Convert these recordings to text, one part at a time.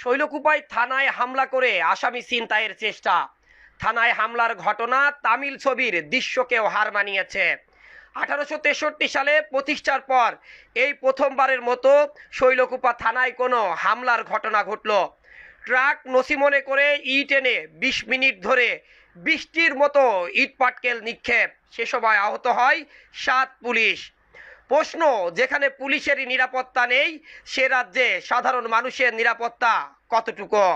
শৈলকুপায় থানায় হামলা করে আসামি ছিনতাইয়ের চেষ্টা। থানায় হামলার ঘটনা তামিল ছবির দৃশ্যকেও হার মানিয়েছে। আঠারোশো তেষট্টি সালে প্রতিষ্ঠার পর এই প্রথমবারের মতো শৈলকুপা থানায় কোনো হামলার ঘটনা ঘটল। ট্রাক নসিমনে করে ইট এনে বিশ মিনিট ধরে বৃষ্টির মতো ইট পাটকেল নিক্ষেপ। সে সময় আহত হয় সাত পুলিশ। প্রশ্ন, যেখানে পুলিশেরই নিরাপত্তা নেই, সে রাজ্যে সাধারণ মানুষের নিরাপত্তা কতটুকু?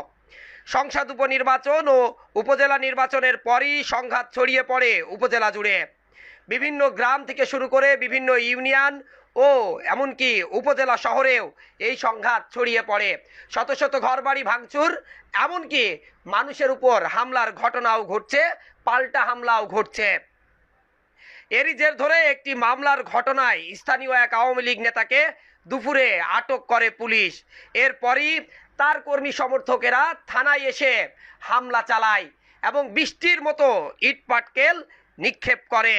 সংসদ উপনির্বাচন ও উপজেলা নির্বাচনের পরই সংঘাত ছড়িয়ে পড়ে উপজেলা জুড়ে। বিভিন্ন গ্রাম থেকে শুরু করে বিভিন্ন ইউনিয়ন ও এমনকি উপজেলা শহরেও এই সংঘাত ছড়িয়ে পড়ে। শত শত ঘরবাড়ি ভাঙচুর, এমনকি মানুষের উপর হামলার ঘটনাও ঘটছে, পাল্টা হামলাও ঘটছে। এরই জের ধরে একটি মামলার ঘটনায় স্থানীয় এক আওয়ামী লীগ নেতাকে দুপুরে আটক করে পুলিশ। এরপরই তার কর্মী সমর্থকেরা থানায় এসে হামলা চালায় এবং বৃষ্টির মতো ইট পাটকেল নিক্ষেপ করে।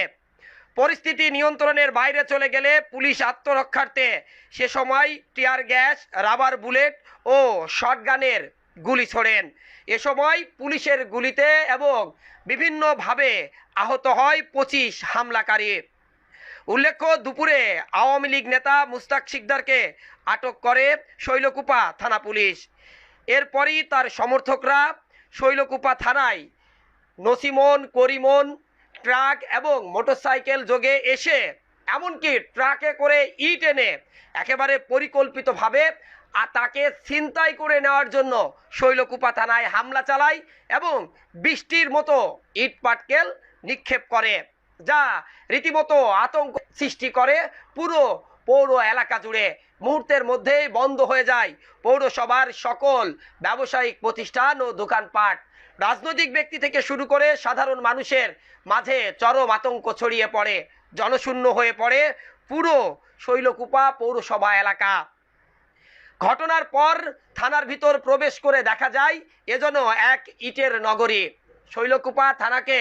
পরিস্থিতি নিয়ন্ত্রণের বাইরে চলে গেলে পুলিশ আত্মরক্ষার্থে সে সময় টিয়ার গ্যাস, রাবার বুলেট ও শটগানের গুলি ছোড়েন। এ সময় পুলিশের গুলিতে এবং বিভিন্নভাবে আহত হয় পঁচিশ হামলাকারী। উল্লেখ্য, দুপুরে আওয়ামী লীগ নেতা মুস্তাক শিকদারকে আটক করে শৈলকুপা থানা পুলিশ। এরপরই তার সমর্থকরা শৈলকুপা থানায় নসিমন, করিমন ট্রাক এবং মোটরসাইকেল যোগে এসে এমনকি ট্রাকে করে ইট এনে একেবারে পরিকল্পিতভাবে তাকে ছিনতাই করে নেওয়ার জন্য শৈলকুপা থানায় হামলা চালায় এবং বৃষ্টির মতো ইট পাটকেল নিক্ষেপ করে, যা রীতিমতো আতঙ্ক সৃষ্টি করে পুরো পৌর এলাকা জুড়ে। মুহূর্তের মধ্যেই বন্ধ হয়ে যায় পৌরসভার সকল ব্যবসায়িক প্রতিষ্ঠান ও দোকানপাট। রাজনৈতিক ব্যক্তি থেকে শুরু করে সাধারণ মানুষের মাঝে চরম আতঙ্ক ছড়িয়ে পড়ে, জনশূন্য হয়ে পড়ে পুরো শৈলকুপা পৌরসভা এলাকা। ঘটনার পর থানার ভিতর প্রবেশ করে দেখা যায় এজন্য এক ইটের নগরী। শৈলকুপা থানাকে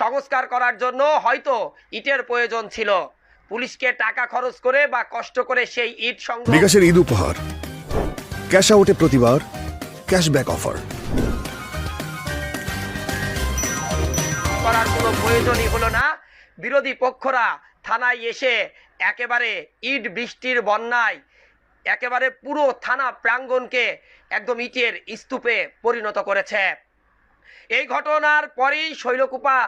সংস্কার করার জন্য হয়তো ইটের প্রয়োজন ছিল। পুলিশকে টাকা খরচ করে বা কষ্ট করে সেই ইট সংগ্রহ বিকাশের ঈদ উপহার। ক্যাশ আউটে প্রতিবার ক্যাশব্যাক অফার। করার কোনো প্রয়োজনই হলো না। বিরোধী পক্ষরা থানায় এসে একেবারে ইট বৃষ্টির বন্যায়, একেবারে পুরো থানা প্রাঙ্গণকে একদম ইটের স্তূপে পরিণত করেছে। এই ঘটনার পরেই শৈলকুপা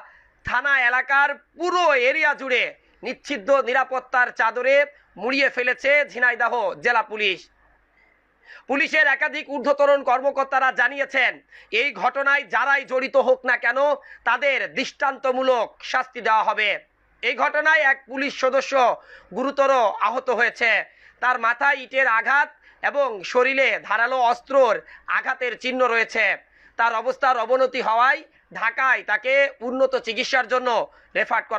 থানা এলাকার পুরো এরিয়া জুড়ে নিচ্ছিদ্র নিরাপত্তার চাদরে মুড়িয়ে ফেলেছে ঝিনাইদাহ জেলা পুলিশ। পুলিশের একাধিক ঊর্ধ্বতরণ কর্মকর্তারা জানিয়েছেন, এই ঘটনায় যারাই জড়িত হোক না কেন, তাদের দৃষ্টান্তমূলক শাস্তি দেওয়া হবে। এই ঘটনায় এক পুলিশ সদস্য গুরুতর আহত হয়েছে। তার মাথায় ইটের আঘাত এবং শরীরে ধারালো অস্ত্রর আঘাতের চিহ্ন রয়েছে। তার অবস্থার অবনতি হওয়ায় ঢাকায় তাকে উন্নত চিকিৎসার জন্য রেফার করা